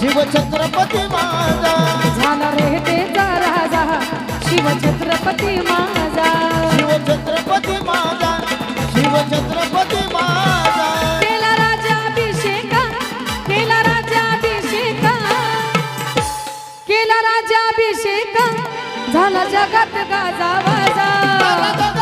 शिवछत्रपती माझा. झाला रे तेचा राजा. शिवछत्रपती माझा. शिवछत्रपती माझा. शिवछत्रपती माझा. केला राज्याभिषेक केला राज्याभिषेक केला राज्याभिषेक झाला जगात गाजा वाजा.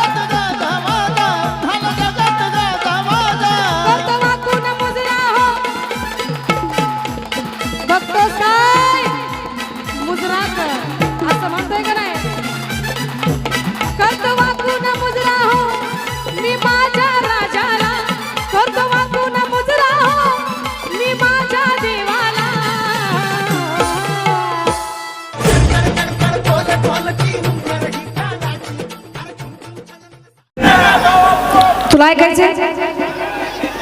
तुला ऐकायचे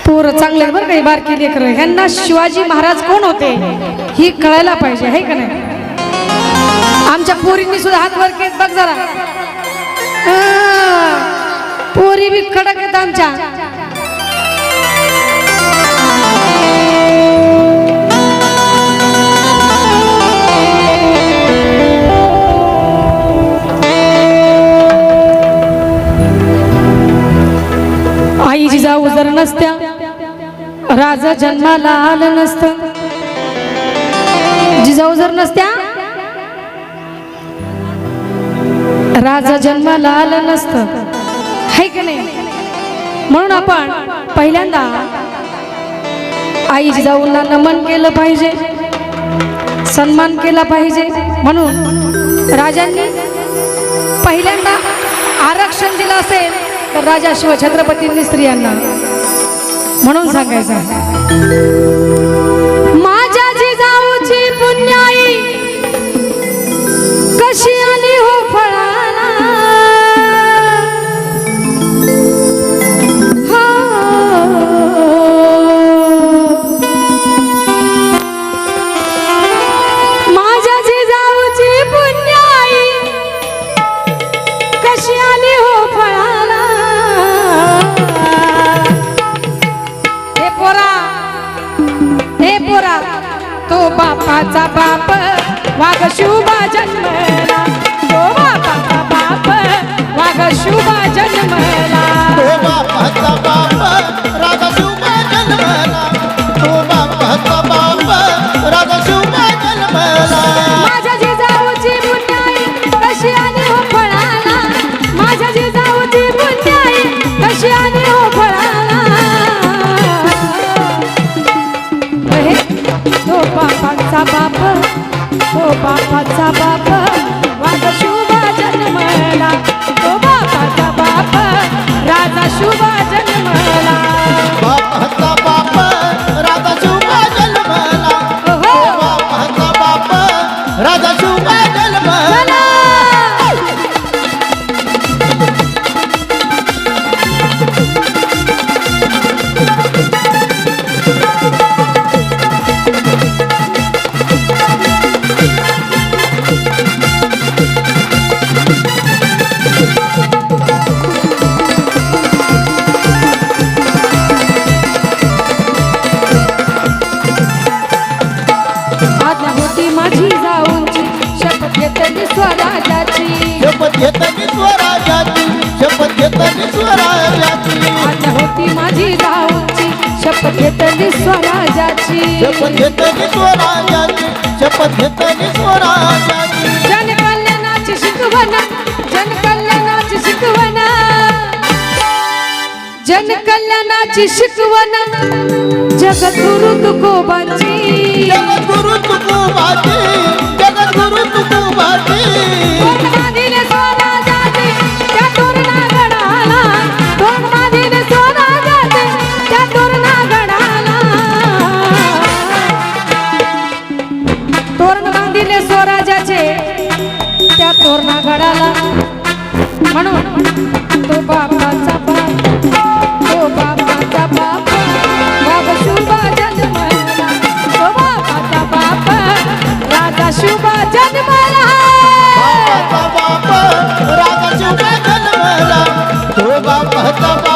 पोरं चांगले बरं काही बारकी लेकर. ह्यांना शिवाजी महाराज कोण होते? ही कळायला पाहिजे आहे का नाही? आमच्या पोरींनी सुद्धा हात वर केत बघ जरा. पोरी बी कडक आहेत आमच्या. जिजाऊ नसत्या. राजा जन्माला आलं नसतं. जिजाऊ जर नसत्या. राजा जन्माला आलं नसतं. है की नाही? म्हणून आपण पहिल्यांदा आई जिजाऊंना नमन केलं पाहिजे. सन्मान केला पाहिजे. म्हणून राजांनी पहिल्यांदा आरक्षण दिलं असेल. तर राजा शिव छत्रपतींनी स्त्रियांना म्हणून सांगायचं शुभ जन्मला शुभा शपथ घेतली स्वराजाची शपथ स्वराजाची आज्ञा होती माझी जाऊनची शपथ घेतली स्वराजाची शपथ घेतली स्वराजाची शपथ घेतली स्वराजाची जन कल्याणाची शिकवण जन कल्याणाची शिकवण. जन कल्याणाची शिकवण जगद्गुरु तुकोबांची. जगद्गुरु तुकोबाची जगद्गुरु तुकोबाची. म्हणून तो बापाचा बाप तो बापाचा बाप. बाबा शुभा जन्मला तो बापाचा बाप. राजा शुभा जन्मला. बापाचा बाप राजा जन्मला तो बापाचा बाप.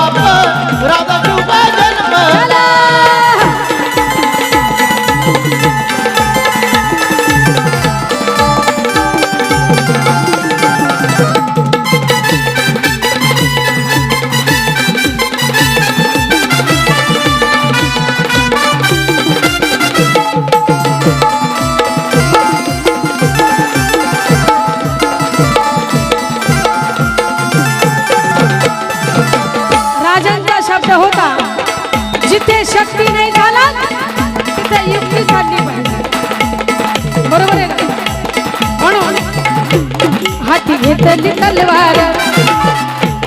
तलवार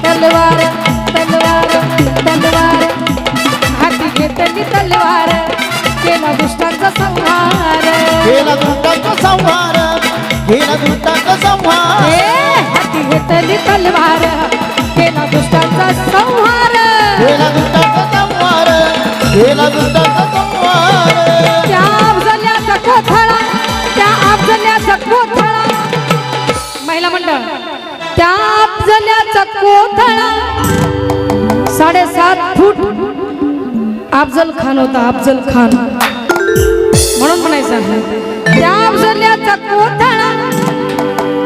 तलवार तलवार तलवार. हाती घेतली तलवार केला दुष्टांचा संहार. केला दुष्टाचा संहार केला दुष्टाचा संहार. हाती घेतली तलवार केला दुष्टांचा संहार. केला दुष्टाचा संहार केला दुष्टाचा संहार. त्या अफजल्याचा कोथळा त्या अफजल्याचा कोथळा. महिला मंडळ त्या अफजल्याचा कोथळा साडेसात फूट अफजल खान होता अफजल खान म्हणून म्हणायचं आहे. त्या अफजल्याचा कोथळा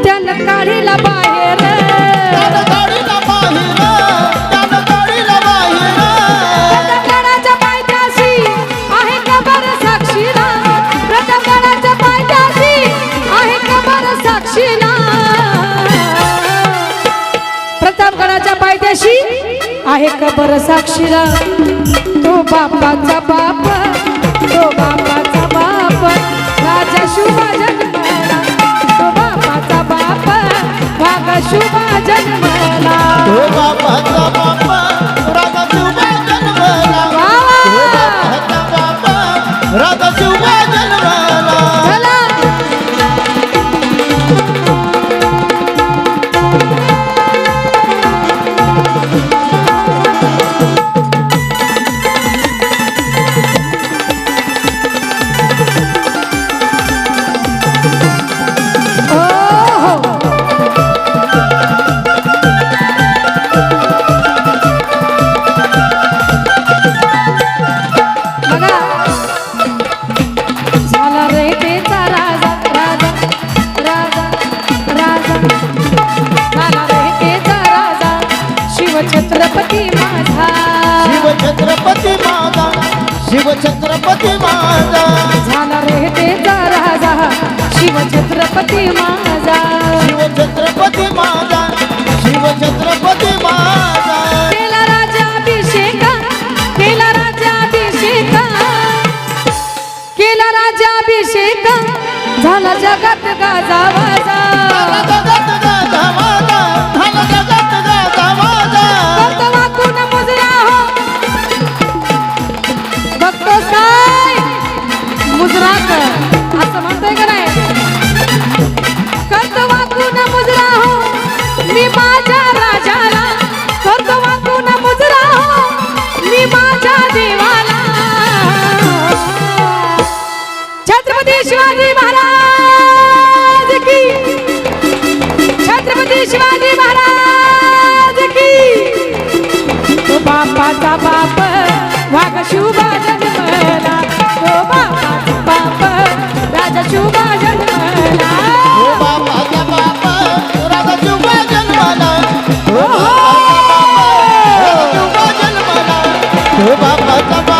त्यानं काढीला बाय प्रतापगडाच्या पायथ्याशी? आहे कबर साक्षीला. तो बापाचा बाप तो बापाचा बाप. राजा शुभा जन्मला. तो बापाचा बाप वाघ शुभा जन्मला. तो बापाचा बाप. छत्रपती माझा शिवछत्रपती माझा झाला रे ते राजा. शिवछत्रपती माझा शुभा जन्मला तो बापाचा बाप राजा शुभा जन्मला हो बापाचा बापा राधा शिवबा जन्मला हो हो, बापाचा बापा